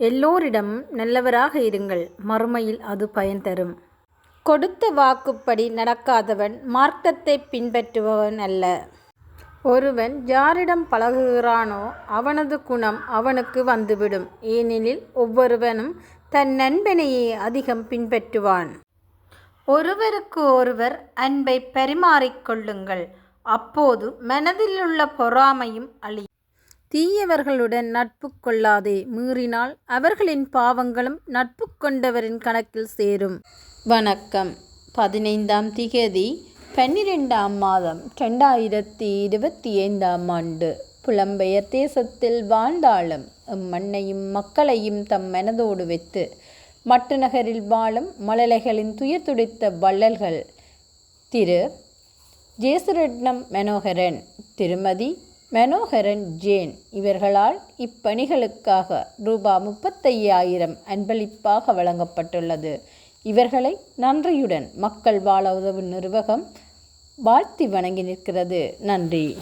எல்லோரிடம் நல்லவராக இருங்கள் மறுமையில் அது பயன் தரும். கொடுத்த வாக்குப்படி நடக்காதவன் மார்க்கத்தை பின்பற்றுபவன் அல்ல. ஒருவன் யாரிடம் பழகுகிறானோ அவனது குணம் அவனுக்கு வந்துவிடும். ஏனெனில் ஒவ்வொருவனும் தன் நண்பனையே அதிகம் பின்பற்றுவான். ஒருவருக்கு ஒருவர் அன்பை பரிமாறிக்கொள்ளுங்கள் அப்போது மனதிலுள்ள பொறாமையும் அழி தீயவர்களுடன் நட்பு கொள்ளாதே மீறினால் அவர்களின் பாவங்களும் நட்பு கொண்டவரின் கணக்கில் சேரும். வணக்கம். பதினைந்தாம் திகதி பன்னிரெண்டாம் மாதம் ரெண்டாயிரத்தி இருபத்தி ஐந்தாம் ஆண்டு. புலம்பெயர் தேசத்தில் வாழ்ந்தாலும் மண்ணையும் மக்களையும் தம் மனதோடு வைத்து மட்டு நகரில் வாழும் மழலைகளின் துயர் துடித்த வள்ளல்கள் திரு. ஜேசுரட்னம் மனோகரன் திருமதி மனோகரன் ஜேன் இவர்களால் இப்பணிகளுக்காக ரூபா முப்பத்தையாயிரம் அன்பளிப்பாக வழங்கப்பட்டுள்ளது. இவர்களை நன்றியுடன் மக்கள் வாழ உதவும் நிர்வாகம் வாழ்த்தி வணங்கி நிற்கிறது. நன்றி.